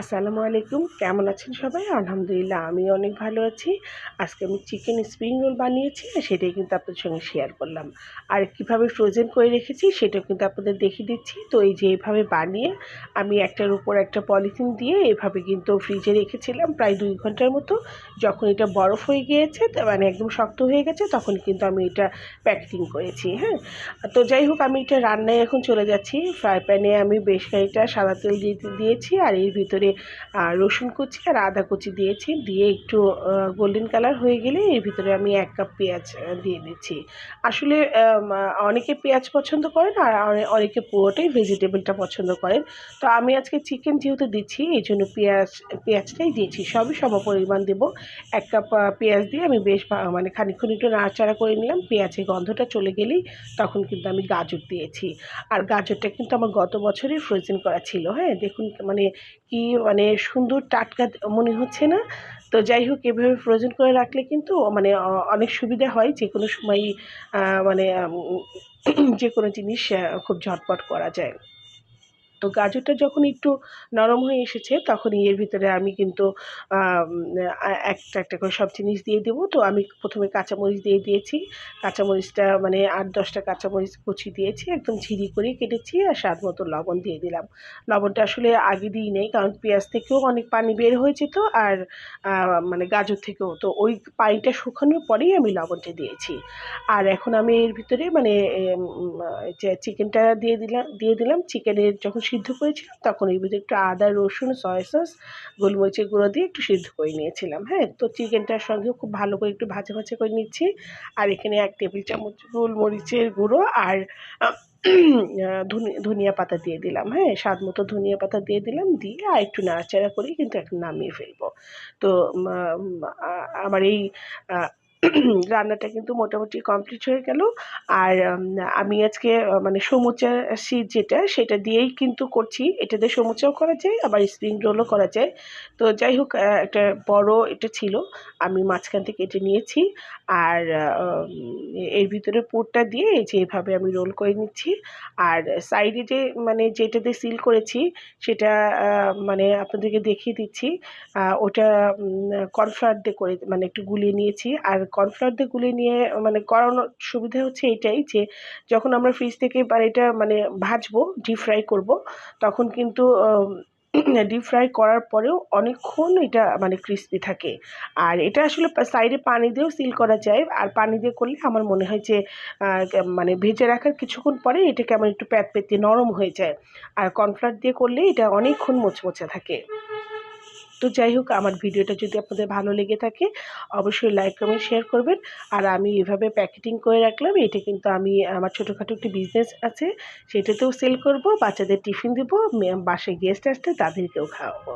আসসালামু আলাইকুম। কেমন আছেন সবাই? আলহামদুলিল্লাহ, আমি অনেক ভালো আছি। আজকে আমি চিকেন স্প্রিং রোল বানিয়েছি সেটাই কিন্তু আপনাদের সঙ্গে শেয়ার করলাম। আর কীভাবে ফ্রোজেন করে রেখেছি, সেটাও কিন্তু আপনাদের দেখিয়ে দিচ্ছি। তো এই যে এইভাবে বানিয়ে আমি একটার উপর একটা পলিথিন দিয়ে এভাবে কিন্তু ফ্রিজে রেখেছিলাম প্রায় দুই ঘণ্টার মতো। যখন এটা বরফ হয়ে গিয়েছে মানে একদম শক্ত হয়ে গেছে, তখন কিন্তু আমি এটা প্যাকেটিং করেছি হ্যাঁ? তো যাই হোক, আমি এটা রান্নায় এখন চলে যাচ্ছি। ফ্রাই প্যানে আমি বেশ খানিকটা সাদা তেল দিয়ে দিয়েছি, আর এর ভিতরে ভিতরে রসুন কুচি আর আদা কুচি দিয়েছি। দিয়ে একটু গোল্ডেন কালার হয়ে গেলে এর ভিতরে আমি এক কাপ পেঁয়াজ দিয়ে দিচ্ছি। আসলে অনেকে পেঁয়াজ পছন্দ করেন আর অনেকে পুরোটাই ভেজিটেবলটা পছন্দ করেন। তো আমি আজকে চিকেন যেহেতু দিচ্ছি, এই জন্য পেঁয়াজ, পেঁয়াজটাই দিয়েছি। সবই সম পরিমাণ দেবো। এক কাপ পেঁয়াজ দিয়ে আমি বেশ মানে খানিক্ষণ একটু নাড়াচাড়া করে নিলাম। পেঁয়াজের গন্ধটা চলে গেলেই তখন কিন্তু আমি গাজর দিয়েছি। আর গাজরটা কিন্তু আমার গত বছরই ফ্রোজেন করা ছিল হ্যাঁ? দেখুন মানে কি মানে সুন্দর টাটকা মনে হচ্ছে না। তো যাই হোক, এভাবে ফ্রোজেন করে রাখলে কিন্তু মানে অনেক সুবিধা হয়। যে কোনো সময়ই মানে যে কোনো জিনিস খুব ঝটপট করা যায়। তো গাজরটা যখন একটু নরম হয়ে এসেছে, তখনই এর ভিতরে আমি কিন্তু একটা একটা করে সব জিনিস দিয়ে দেবো। তো আমি প্রথমে কাঁচামরিচ দিয়ে দিয়েছি। কাঁচামরিচটা মানে আট, দশটা কাঁচামরিচ কুচি দিয়েছি, একদম ঝিরি করে কেটেছি আর স্বাদ মতো লবণ দিয়ে দিলাম। লবণটা আসলে আগে দিই নেই, কারণ পেঁয়াজ থেকেও অনেক পানি বের হয়েছে তো আর মানে গাজর থেকেও। তো ওই পানিটা শুকানোর পরেই আমি লবণটা দিয়েছি। আর এখন আমি এর ভিতরে মানে চিকেনটা দিয়ে দিলাম দিয়ে দিলাম, চিকেনের যখন সিদ্ধ করেছিলাম, তখন এর ভিতরে একটু আদা, রসুন সয়া সস গোলমরিচের গুঁড়ো দিয়ে একটু সিদ্ধ করে নিয়েছিলাম হ্যাঁ? তো চিকেনটার সঙ্গেও খুব ভালো করে একটু ভাজা ভাজা করে নিচ্ছি। আর এখানে এক টেবিল চামচ গোলমরিচের গুঁড়ো আর ধনিয়া পাতা দিয়ে দিলাম হ্যাঁ? স্বাদ মতো ধনিয়া পাতা দিয়ে দিলাম, দিয়ে আর একটু নাড়াচাড়া করে কিন্তু এখন নামিয়ে ফেলব। তো আমার এই রান্নাটা কিন্তু মোটামুটি কমপ্লিট হয়ে গেল। আর আমি আজকে মানে সমুচা শীত যেটা, সেটা দিয়েই কিন্তু করছি। এটা দিয়ে সমুচাও করা যায়, আবার স্প্রিং রোলও করা যায়। তো যাই হোক একটা বড় এটা ছিল। আমি মাঝখান থেকে কেটে নিয়েছি। আর এর ভিতরে পুরটা দিয়ে এই যে এভাবে আমি রোল করে নিচ্ছি। আর সাইডে যে মানে যেটা দিয়ে সিল করেছি, সেটা মানে আপনাদেরকে দেখিয়ে দিচ্ছি। ওটা কর্নফ্লাওয়ার দিয়ে করে মানে একটু গুলিয়ে নিয়েছি। আর কর্নফ্লাওয়ার দিয়ে নিয়ে মানে করানোর সুবিধা হচ্ছে এটাই যে, যখন আমরা ফ্রিজ থেকে এটা মানে ভাজবো ডিপ ফ্রাই করব, তখন কিন্তু ডিপ ফ্রাই করার পরেও অনেকক্ষণ এটা মানে ক্রিস্পি থাকে। আর এটা আসলে সাইডে পানি দিয়েও সিল করা যায়। আর পানি দিয়ে করলে আমার মনে হয় যে মানে ভেজে রাখার কিছুক্ষণ পরে এটা কেমন একটু প্যাত নরম হয়ে যায়। আর কর্নফ্লাওয়ার দিয়ে করলে এটা অনেকক্ষণ মোচমোচে থাকে। তো যাই হোক, আমার ভিডিওটা যদি আপনাদের ভালো লেগে থাকে, অবশ্যই লাইক কমেন্ট শেয়ার করবেন। আর আমি এভাবে প্যাকেটিং করে রাখলাম, এটা কিন্তু আমি, আমার ছোটোখাটো একটি বিজনেস আছে, সেটাতেও সেল করব, বাচ্চাদের টিফিন দেবো বাসে গেস্ট আসতে তাদেরকেও খাওয়াবো।